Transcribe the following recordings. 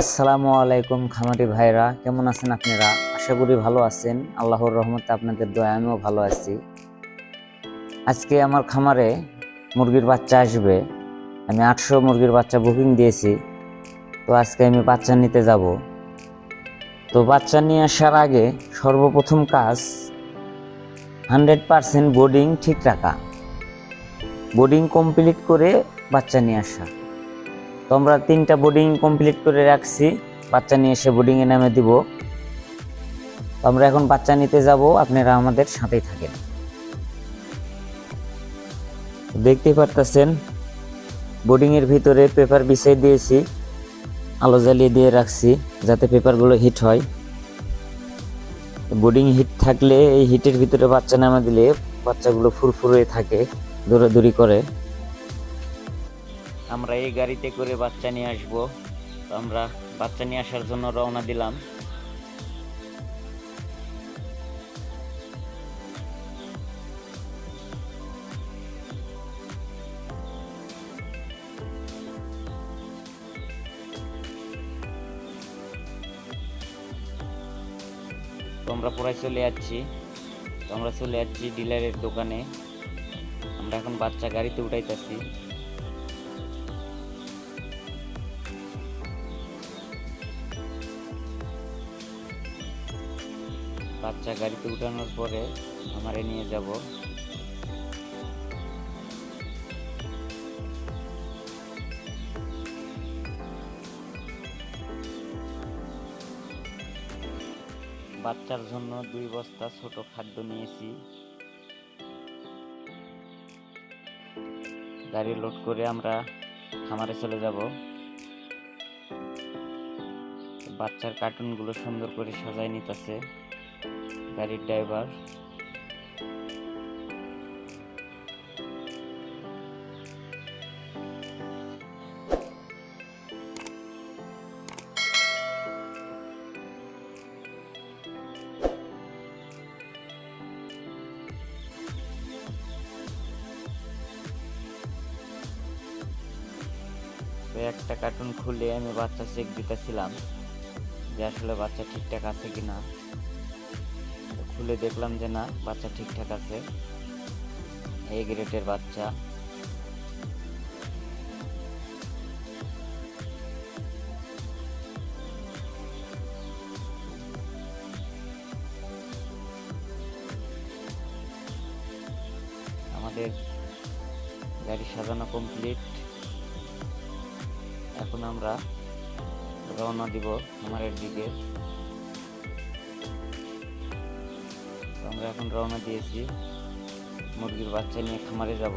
আসসালামু আলাইকুম খামারি ভাইরা, কেমন আছেন আপনারা? আশা করি ভালো আছেন। আল্লাহর রহমতে আপনাদের দয়া, আমিও ভালো আছি। আজকে আমার খামারে মুরগির বাচ্চা আসবে। আমি আটশো মুরগির বাচ্চা বুকিং দিয়েছি। তো আজকে আমি বাচ্চা নিতে যাব। তো বাচ্চা নিয়ে আসার আগে সর্বপ্রথম কাজ হান্ড্রেড পারসেন্ট বোর্ডিং ঠিক রাখা। বোর্ডিং কমপ্লিট করে বাচ্চা নিয়ে আসা। তো আমরা তিনটা বোর্ডিং কমপ্লিট করে রাখছি। বাচ্চা নিয়ে এসে বোর্ডিংয়ে নামে দিব। তো আমরা এখন বাচ্চা নিতে যাব, আপনারা আমাদের সাথেই থাকেন। দেখতেই পারতেছেন বোর্ডিংয়ের ভিতরে পেপার বিছিয়ে দিয়েছি, আলো জ্বালিয়ে দিয়ে রাখছি, যাতে পেপারগুলো হিট হয়। বোর্ডিং হিট থাকলে এই হিটের ভিতরে বাচ্চা নামা দিলে বাচ্চাগুলো ফুরফুরে থাকে, দৌড়াদৌড়ি করে। আমরা এই গাড়িতে করে বাচ্চা নিয়ে আসব। আমরা বাচ্চা নিয়ে আসার জন্য রওনা দিলাম। তো আমরা প্রায় চলে যাচ্ছি। তো আমরা চলে যাচ্ছি ডিলারের দোকানে। আমরা এখন বাচ্চা গাড়িতে উঠাইতেছি। বাচ্চা গাড়িতে উঠানোর পরে আমারে নিয়ে যাব। বাচ্চার জন্য দুই বস্তা ছোট খাদ্য নিয়েছি। গাড়ি লোড করে আমরা খামারে চলে যাব। বাচ্চার কার্টুনগুলো সুন্দর করে সাজায় নিতেছে। গাড়ির ড্রাইভার। একটা কার্টুন খুলে আমি বাচ্চা চেক দিতেছিলাম যে আসলে বাচ্চা ঠিকঠাক আছে কিনা। তো খুলে দেখলাম যে না, বাচ্চা ঠিকঠাক আছে। এ গ্রেডের বাচ্চা। আমাদের গাড়ি সাজানো কমপ্লিট এখন আমরা রওনা দিব খামারের দিকে। তো আমরা এখন রওনা দিয়েছি। মুরগির বাচ্চা নিয়ে খামারে যাব।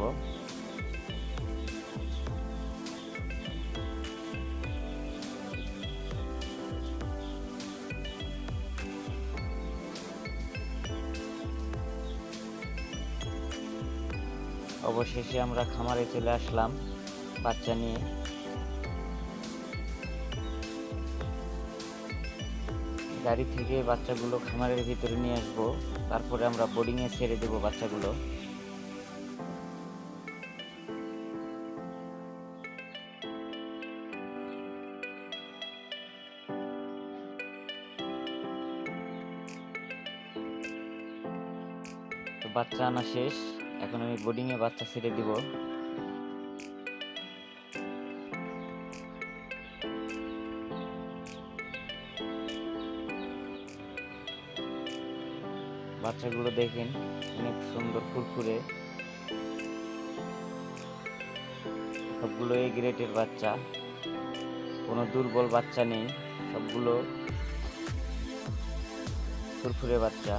অবশেষে আমরা খামারে চলে আসলাম বাচ্চা নিয়ে। গাড়ি থেকে বাচ্চাগুলো খামারের ভিতরে নিয়ে আসব। তারপরে আমরা বোর্ডিংয়ে ছেড়ে দেবো বাচ্চাগুলো। বাচ্চা আনা শেষ। এখন আমি বোর্ডিংয়ে বাচ্চা ছেড়ে দিব। বাচ্চাগুলো দেখেন, অনেক সুন্দর ফুরফুরে। সবগুলো এই গ্রেটের বাচ্চা। কোনো দুর্বল বাচ্চা নেই, সবগুলো ফুরফুরে বাচ্চা।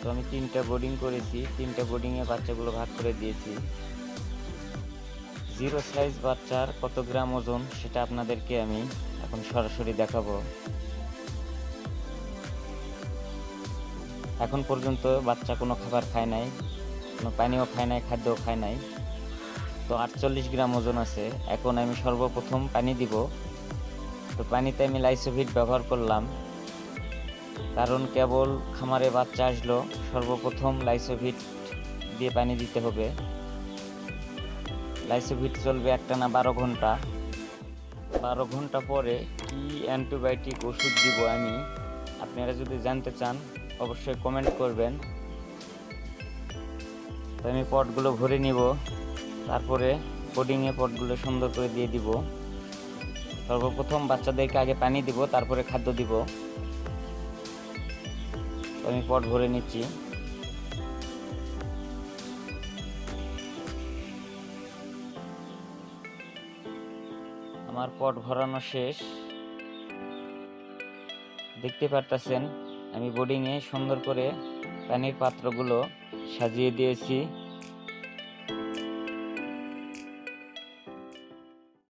তো আমি তিনটা বোর্ডিং করেছি, তিনটা বোর্ডিংয়ে বাচ্চাগুলো ভাগ করে দিয়েছি। জিরো সাইজ বাচ্চার কত গ্রাম ওজন সেটা আপনাদেরকে আমি এখন সরাসরি দেখাবো। এখন পর্যন্ত বাচ্চা কোনো খাবার খায় নাই, কোনো পানিও খায় নাই, খাদ্যও খায় নাই। তো আটচল্লিশ গ্রাম ওজন আছে। এখন আমি সর্বপ্রথম পানি দিব। তো পানিতে আমি লাইসোভিট ব্যবহার করলাম। কারণ কেবল খামারে বাচ্চা আসলো, সর্বপ্রথম লাইসোভিট দিয়ে পানি দিতে হবে। লাইসোভিট চলবে একটানা বারো ঘণ্টা। বারো ঘণ্টা পরে কি অ্যান্টিবায়োটিক ওষুধ দিব আমি? আপনারা যদি জানতে চান, অবশ্যই কমেন্ট করবেন। আমি পটগুলো ভরে নিব, তারপরে কোডিংয়ে পটগুলো সুন্দর করে দিয়ে দিব। সর্বপ্রথম বাচ্চাদেরকে আগে পানি দিব, তারপরে খাদ্য দিব। আমি পট ভরে নিচ্ছি। আমার পট ভরানো শেষ। দেখতে পারতেছেন আমি বোর্ডিংয়ে সুন্দর করে পানির পাত্রগুলো সাজিয়ে দিয়েছি।